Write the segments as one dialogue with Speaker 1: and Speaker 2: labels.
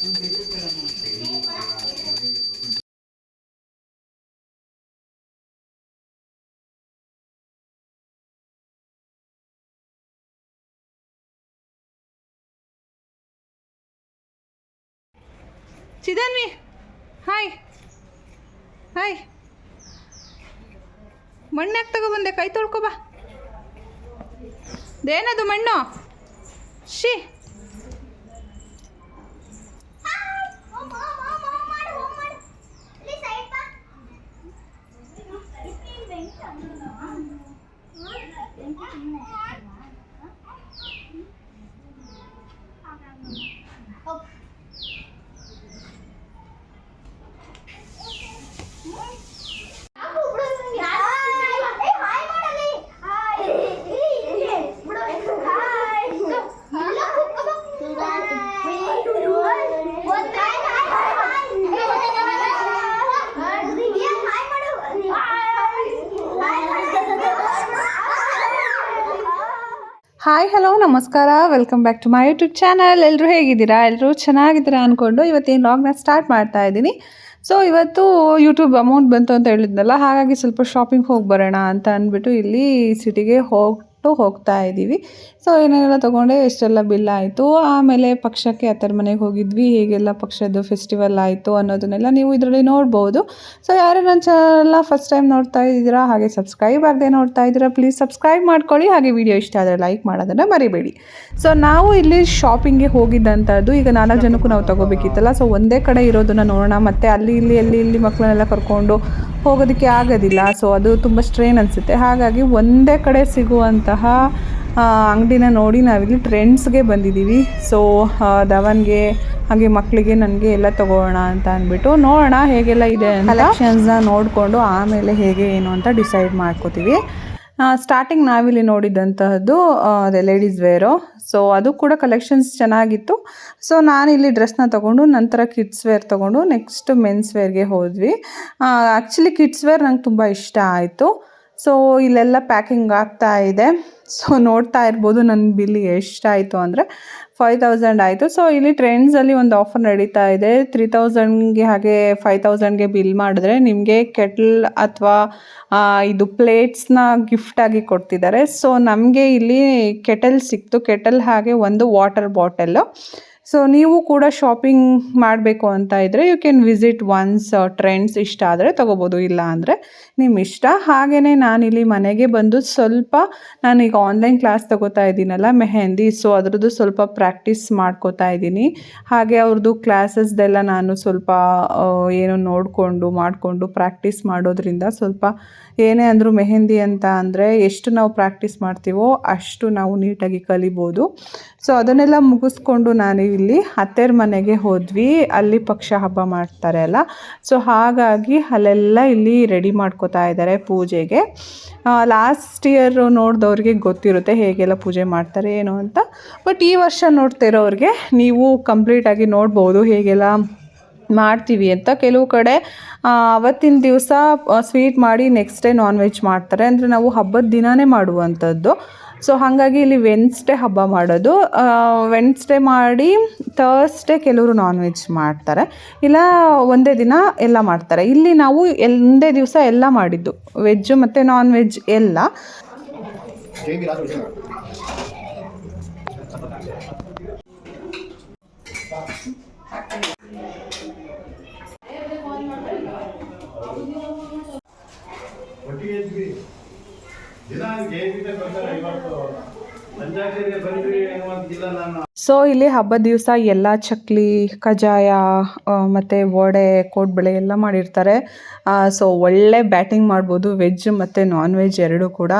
Speaker 1: ಚಿದಾನ್ವಿ hi. Hi. ಮಣ್ಣು ಯಾಕೆ ತಗೊಬಂದೆ ಕೈ ತೊಳ್ಕೊ ಬಾ. ದೇನದು ಮಣ್ಣು? ಶಿ Nói đi, đừng. Hi hello ನಮಸ್ಕಾರ. Welcome back to my YouTube channel ಎಲ್ಲರೂ ಹೇಗಿದ್ದೀರಾ? ಎಲ್ಲರೂ ಚೆನ್ನಾಗಿದ್ದೀರಾ ಅಂದ್ಕೊಂಡು ಇವತ್ತೇನು ಲಾಗ್ನ ಸ್ಟಾರ್ಟ್ ಮಾಡ್ತಾ ಇದ್ದೀನಿ. ಸೊ ಇವತ್ತು ಯೂಟ್ಯೂಬ್ ಅಮೌಂಟ್ ಬಂತು ಅಂತ ಹೇಳಿದ್ನಲ್ಲ, ಹಾಗಾಗಿ ಸ್ವಲ್ಪ ಶಾಪಿಂಗ್ ಹೋಗಿ ಬರೋಣ ಅಂತ ಅಂದ್ಬಿಟ್ಟು ಇಲ್ಲಿ ಸಿಟಿಗೆ ಹೋಗ್ಬಿಟ್ಟು ಹೋಗ್ತಾ ಇದ್ದೀವಿ. ಸೊ ಏನೇನೆಲ್ಲ ತೊಗೊಂಡೆ? ಎಷ್ಟೆಲ್ಲ ಬಿಲ್ ಆಯಿತು? ಆಮೇಲೆ ಪಕ್ಷಕ್ಕೆ ಅತ್ತರ ಮನೆಗೆ ಹೋಗಿದ್ವಿ. ಹೇಗೆಲ್ಲ ಪಕ್ಷದ್ದು ಫೆಸ್ಟಿವಲ್ ಆಯಿತು ಅನ್ನೋದನ್ನೆಲ್ಲ ನೀವು ಇದರಲ್ಲಿ ನೋಡ್ಬೋದು. ಸೊ ಯಾರು ನನ್ನ ಚಾನಲ್ನ ಫಸ್ಟ್ ಟೈಮ್ ನೋಡ್ತಾ ಇದ್ದೀರಾ, ಹಾಗೆ ಸಬ್ಸ್ಕ್ರೈಬ್ ಆಗದೆ ನೋಡ್ತಾ ಇದ್ದೀರಾ ಪ್ಲೀಸ್ ಸಬ್ಸ್ಕ್ರೈಬ್ ಮಾಡ್ಕೊಳ್ಳಿ. ಹಾಗೆ ವಿಡಿಯೋ ಇಷ್ಟ ಆದರೆ ಲೈಕ್ ಮಾಡೋದನ್ನು ಮರಿಬೇಡಿ. ಸೊ ನಾವು ಇಲ್ಲಿ ಶಾಪಿಂಗ್ಗೆ ಹೋಗಿದ್ದಂಥದ್ದು ಈಗ ನಾಲ್ಕು ಜನಕ್ಕೂ ನಾವು ತೊಗೋಬೇಕಿತ್ತಲ್ಲ. ಸೊ ಒಂದೇ ಕಡೆ ಇರೋದನ್ನು ನೋಡೋಣ. ಮತ್ತು ಅಲ್ಲಿ, ಇಲ್ಲಿ ಅಲ್ಲಿ, ಇಲ್ಲಿ ಮಕ್ಕಳನ್ನೆಲ್ಲ ಕರ್ಕೊಂಡು ಹೋಗೋದಕ್ಕೆ ಆಗೋದಿಲ್ಲ. ಸೊ ಅದು ತುಂಬ ಸ್ಟ್ರೈನ್ ಅನಿಸುತ್ತೆ. ಹಾಗಾಗಿ ಒಂದೇ ಕಡೆ ಸಿಗುವಂತಹ ಅಂಗಡಿನ ನೋಡಿ ನಾವಿಲ್ಲಿ ಟ್ರೆಂಡ್ಸ್ಗೆ ಬಂದಿದ್ದೀವಿ. ಸೊ ಧವನ್ಗೆ ಹಾಗೆ ಮಕ್ಕಳಿಗೆ ನನಗೆ ಎಲ್ಲ ತಗೋಣ ಅಂತ ಅಂದ್ಬಿಟ್ಟು ನೋಡೋಣ ಹೇಗೆಲ್ಲ ಇದೆ ಕಲೆಕ್ಷನ್ಸ್ನ ನೋಡಿಕೊಂಡು ಆಮೇಲೆ ಹೇಗೆ ಏನು ಅಂತ ಡಿಸೈಡ್ ಮಾಡ್ಕೋತೀವಿ. ಸ್ಟಾರ್ಟಿಂಗ್ ನಾವಿಲ್ಲಿ ನೋಡಿದಂತಹದ್ದು ಅದೇ ಲೇಡೀಸ್ ವೇರು ಸೊ ಅದು ಕೂಡ ಕಲೆಕ್ಷನ್ಸ್ ಚೆನ್ನಾಗಿತ್ತು. ಸೊ ನಾನಿಲ್ಲಿ ಡ್ರೆಸ್ನ ತೊಗೊಂಡು, ನಂತರ ಕಿಡ್ಸ್ ವೇರ್ ತೊಗೊಂಡು ನೆಕ್ಸ್ಟ್ ಮೆನ್ಸ್ ವೇರ್ಗೆ ಹೋದ್ವಿ. ಆ್ಯಕ್ಚುಲಿ ಕಿಡ್ಸ್ ವೇರ್ ನಂಗೆ ತುಂಬ ಇಷ್ಟ ಆಯಿತು. ಸೊ ಇಲ್ಲೆಲ್ಲ ಪ್ಯಾಕಿಂಗ್ ಆಗ್ತಾ ಇದೆ. ಸೊ ನೋಡ್ತಾ ಇರ್ಬೋದು ನನ್ನ ಬಿಲ್ ಎಷ್ಟಾಯಿತು ಅಂದರೆ ಫೈವ್ ತೌಸಂಡ್ ಆಯಿತು. ಸೊ ಇಲ್ಲಿ ಟ್ರೆಂಡ್ಸಲ್ಲಿ ಒಂದು ಆಫರ್ ನಡೀತಾ ಇದೆ. ತ್ರೀ ತೌಸಂಡ್ಗೆ ಹಾಗೆ ಫೈವ್ ತೌಸಂಡ್ಗೆ ಬಿಲ್ ಮಾಡಿದ್ರೆ ನಿಮಗೆ ಕೆಟ್ಲ್ ಅಥವಾ ಇದು ಪ್ಲೇಟ್ಸ್ನ ಗಿಫ್ಟಾಗಿ ಕೊಡ್ತಿದ್ದಾರೆ. ಸೊ ನಮಗೆ ಇಲ್ಲಿ ಕೆಟಲ್ ಸಿಕ್ತು. ಕೆಟಲ್ ಹಾಗೆ ಒಂದು ವಾಟರ್ ಬಾಟಲ್ಲು ಸೊ ನೀವು ಕೂಡ ಶಾಪಿಂಗ್ ಮಾಡಬೇಕು ಅಂತ ಇದ್ದರೆ you can visit once Trends ಇಷ್ಟ ಆದರೆ ತೊಗೋಬೋದು. ಇಲ್ಲ ಅಂದರೆ ನಿಮ್ಮ ಇಷ್ಟ ಹಾಗೆಯೇ ನಾನಿಲ್ಲಿ ಮನೆಗೆ ಬಂದು ಸ್ವಲ್ಪ ನಾನೀಗ ಆನ್ಲೈನ್ ಕ್ಲಾಸ್ ತಗೋತಾ ಇದ್ದೀನಲ್ಲ, ಮೆಹಂದಿ. ಸೊ ಅದರದ್ದು ಸ್ವಲ್ಪ ಪ್ರಾಕ್ಟೀಸ್ ಮಾಡ್ಕೋತಾ ಇದ್ದೀನಿ. ಹಾಗೆ ಅವ್ರದ್ದು ಕ್ಲಾಸಸ್ದೆಲ್ಲ ನಾನು ಸ್ವಲ್ಪ ಏನು ನೋಡಿಕೊಂಡು, ಮಾಡಿಕೊಂಡು ಪ್ರಾಕ್ಟೀಸ್ ಮಾಡೋದ್ರಿಂದ ಸ್ವಲ್ಪ ಏನೇ ಅಂದರೂ ಮೆಹೆಂದಿ ಅಂತ ಅಂದರೆ ಎಷ್ಟು ನಾವು ಪ್ರಾಕ್ಟೀಸ್ ಮಾಡ್ತೀವೋ ಅಷ್ಟು ನಾವು ನೀಟಾಗಿ ಕಲಿಬೋದು. ಸೊ ಅದನ್ನೆಲ್ಲ ಮುಗಿಸ್ಕೊಂಡು ನಾನು ಇಲ್ಲಿ ಅತ್ತೆರ ಮನೆಗೆ ಹೋದ್ವಿ. ಅಲ್ಲಿ ಪಕ್ಷ ಹಬ್ಬ ಮಾಡ್ತಾರೆ ಅಲ್ಲ. ಸೊ ಹಾಗಾಗಿ ಅಲ್ಲೆಲ್ಲ ಇಲ್ಲಿ ರೆಡಿ ಮಾಡ್ಕೋತಾ ಇದ್ದಾರೆ ಪೂಜೆಗೆ. ಲಾಸ್ಟ್ ಇಯರ್ ನೋಡಿದವ್ರಿಗೆ ಗೊತ್ತಿರುತ್ತೆ ಹೇಗೆಲ್ಲ ಪೂಜೆ ಮಾಡ್ತಾರೆ ಏನು ಅಂತ. ಬಟ್ ಈ ವರ್ಷ ನೋಡ್ತಿರೋರಿಗೆ ನೀವು ಕಂಪ್ಲೀಟಾಗಿ ನೋಡ್ಬೋದು ಹೇಗೆಲ್ಲ ಮಾಡ್ತೀವಿ ಅಂತ. ಕೆಲವು ಕಡೆ ಅವತ್ತಿನ ದಿವಸ ಸ್ವೀಟ್ ಮಾಡಿ ನೆಕ್ಸ್ಟ್ ಡೇ ನಾನ್ ವೆಜ್ ಮಾಡ್ತಾರೆ. ಅಂದರೆ ನಾವು ಹಬ್ಬದ ದಿನವೇ ಮಾಡುವಂಥದ್ದು. ಸೊ ಹಾಗಾಗಿ ಇಲ್ಲಿ ವೆನ್ಸ್ಡೇ ಹಬ್ಬ ಮಾಡೋದು. ವೆನ್ಸ್ಡೇ ಮಾಡಿ ಥರ್ಸ್ಡೇ ಕೆಲವರು ನಾನ್ ವೆಜ್ ಮಾಡ್ತಾರೆ. ಇಲ್ಲ, ಒಂದೇ ದಿನ ಎಲ್ಲ ಮಾಡ್ತಾರೆ. ಇಲ್ಲಿ ನಾವು ಎಲ್ ಒಂದೇ ದಿವಸ ಎಲ್ಲ ಮಾಡಿದ್ದು. ವೆಜ್ಜು ಮತ್ತು ನಾನ್ ವೆಜ್ ಎಲ್ಲ. ಸೊ ಇಲ್ಲಿ ಹಬ್ಬದ ದಿವಸ ಎಲ್ಲ ಚಕ್ಲಿ ಕಜಾಯ ಮತ್ತು ವಡೆ ಕೋಡ್ಬಳೆ ಎಲ್ಲ ಮಾಡಿರ್ತಾರೆ. ಸೊ ಒಳ್ಳೆ ಬ್ಯಾಟಿಂಗ್ ಮಾಡ್ಬೋದು. ವೆಜ್ ಮತ್ತು ನಾನ್ ವೆಜ್ ಎರಡೂ ಕೂಡ.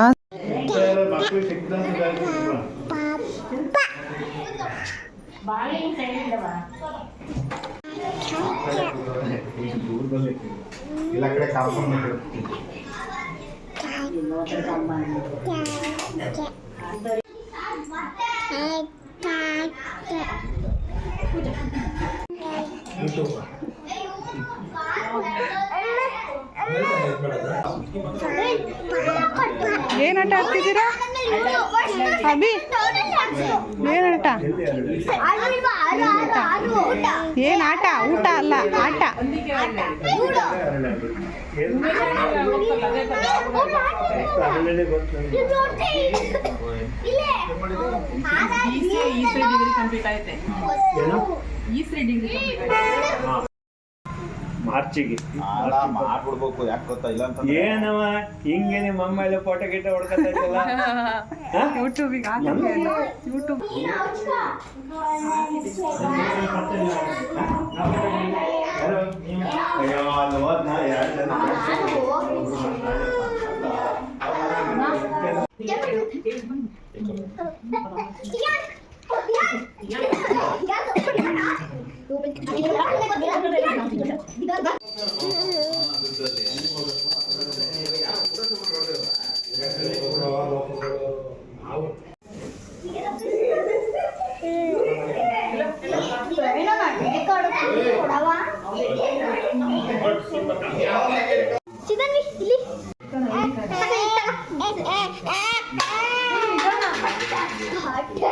Speaker 2: ಕಡೆ ಕಾಲ್ಕೊಂಡು
Speaker 1: ಏನು ಆಟ ಆಡ್ತಿದ್ದೀರಾ ಅಭಿ? ಏನು ಆಟ ಏನು ಆಟ? ಊಟ ಅಲ್ಲ ಆಟ.
Speaker 2: ಅದನ್ನೇ ಗೊತ್ತು
Speaker 3: ಈ ಸೈಡ್ ಡಿಗ್ರಿ ಕಂಪ್ಲೀಟ್ ಆಯ್ತೆ
Speaker 2: ಏನು
Speaker 3: ಈ ತ್ರೀ ಡಿಗ್ರಿ ಕಂಪ್ಲೀಟ್ ಆಯ್ತೆ
Speaker 2: ಮಾರ್ಚಿಗೆ
Speaker 4: ಮಾಡ್ಬಿಡ್ಬೇಕು ಯಾಕೆ ಗೊತ್ತಾ? ಇಲ್ಲ ಅಂತ
Speaker 2: ಏನವ? ಹಿಂಗೆ ನಿಮ್ಮ ಅಮ್ಮ ಎಲ್ಲ ಫೋಟೋ ಗಿಟ ಹೊಡ್ಕೊತಾ ಯೂಟ್ಯೂಬ್
Speaker 1: ಯೂಟ್ಯೂಬಿಗೆ ಯೂಟ್ಯೂಬ್
Speaker 4: ಅಯ್ಯೋ ಅಲ್ಲಿ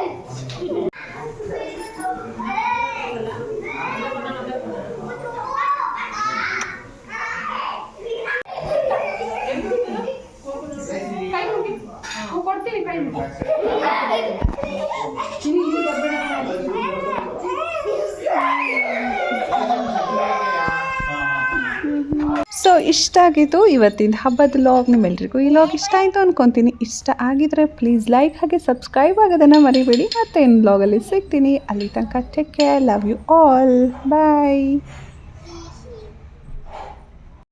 Speaker 4: ಹೋದ್ನ ಎರಡು ಜನ
Speaker 3: ಕೊಡ್ತೀನಿ ಕೈ ಮುಗಿ.
Speaker 1: ಸೊ ಇಷ್ಟ ಆಗಿತ್ತು ಇವತ್ತಿನ ಹಬ್ಬದ ಲಾಗ್ ನಿಮ್ಮೆಲ್ರಿಗೂ ಈ ಲಾಗ್ ಇಷ್ಟ ಆಯಿತು ಅಂದ್ಕೊತೀನಿ ಇಷ್ಟ ಆಗಿದ್ರೆ ಪ್ಲೀಸ್ ಲೈಕ್ ಹಾಗೆ ಸಬ್ಸ್ಕ್ರೈಬ್ ಆಗೋದನ್ನು ಮರಿಬೇಡಿ. ಮತ್ತೆ ಇನ್ನು ಲಾಗಲ್ಲಿ ಸಿಗ್ತೀನಿ. ಅಲ್ಲಿ ತನಕ take care love you all bye